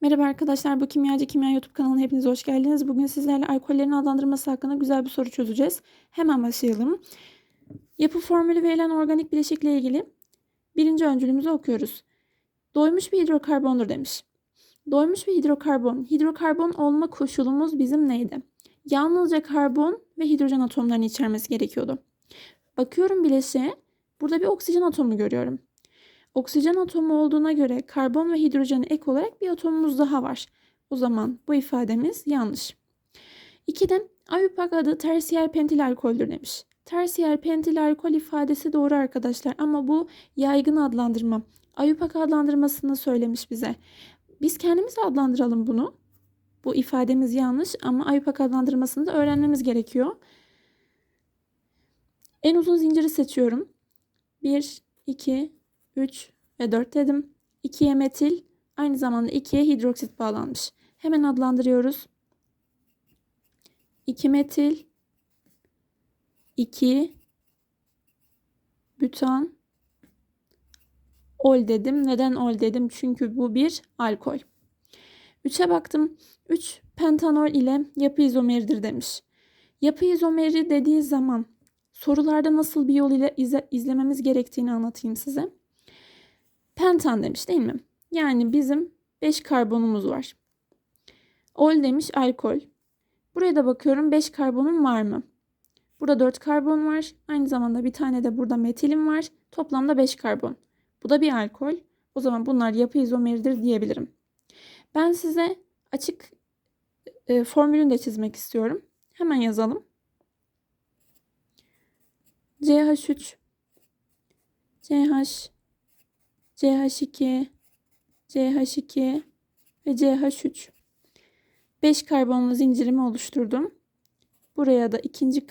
Merhaba arkadaşlar, bu Kimyacı Kimya YouTube kanalına hepiniz hoş geldiniz. Bugün sizlerle alkollerin adlandırması hakkında güzel bir soru çözeceğiz. Hemen başlayalım. Yapı formülü verilen organik bileşikle ilgili birinci öncülümüzü okuyoruz. Doymuş bir hidrokarbondur demiş. Doymuş bir hidrokarbon, hidrokarbon olma koşulumuz bizim neydi? Yalnızca karbon ve hidrojen atomlarını içermesi gerekiyordu. Bakıyorum bileşiğe, burada bir oksijen atomu görüyorum. Oksijen atomu olduğuna göre karbon ve hidrojene ek olarak bir atomumuz daha var. O zaman bu ifademiz yanlış. 2'de AÜPAK adı tersiyer pentil alkoldür demiş. Tersiyer pentil alkol ifadesi doğru arkadaşlar ama bu yaygın adlandırma. AÜPAK adlandırmasını söylemiş bize. Biz kendimiz adlandıralım bunu. Bu ifademiz yanlış ama AÜPAK adlandırmasını da öğrenmemiz gerekiyor. En uzun zinciri seçiyorum. 1, 2, 3 ve 4 dedim. 2'ye metil aynı zamanda 2'ye hidroksit bağlanmış. Hemen adlandırıyoruz. 2 metil 2 bütan ol dedim. Neden ol dedim? Çünkü bu bir alkol. 3'e baktım. 3 pentanol ile yapı izomeridir demiş. Yapı izomeri dediği zaman sorularda nasıl bir yol ile izle, izlememiz gerektiğini anlatayım size. Pentan demiş değil mi? Yani bizim 5 karbonumuz var. Ol demiş alkol. Buraya da bakıyorum 5 karbonum var mı? Burada 4 karbon var. Aynı zamanda bir tane de burada metilim var. Toplamda 5 karbon. Bu da bir alkol. O zaman bunlar yapı izomeridir diyebilirim. Ben size açık e, formülünü de çizmek istiyorum. Hemen yazalım. CH3 CH CH2 CH2 ve CH3 5 karbonlu zincirimi oluşturdum. Buraya da ikinci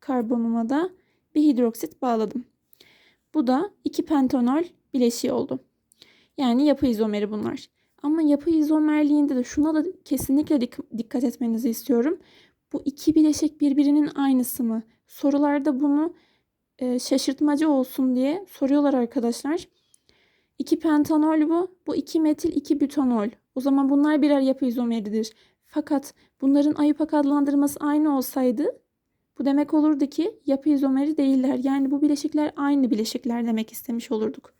karbonuma da bir hidroksit bağladım. Bu da 2 pentanol bileşiği oldu. Yani yapı izomeri bunlar. Ama yapı izomerliğinde de şuna da kesinlikle dikkat etmenizi istiyorum. Bu iki bileşik birbirinin aynısı mı? Sorularda bunu şaşırtmacı olsun diye soruyorlar arkadaşlar. 2 pentanol bu. Bu 2 metil 2 butanol. O zaman bunlar birer yapı izomeridir. Fakat bunların ayupak adlandırması aynı olsaydı bu demek olurdu ki yapı izomeri değiller. Yani bu bileşikler aynı bileşikler demek istemiş olurduk.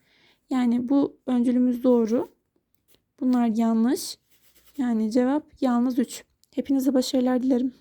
Yani bu öncülümüz doğru. Bunlar yanlış. Yani cevap yalnız 3. Hepinize başarılar dilerim.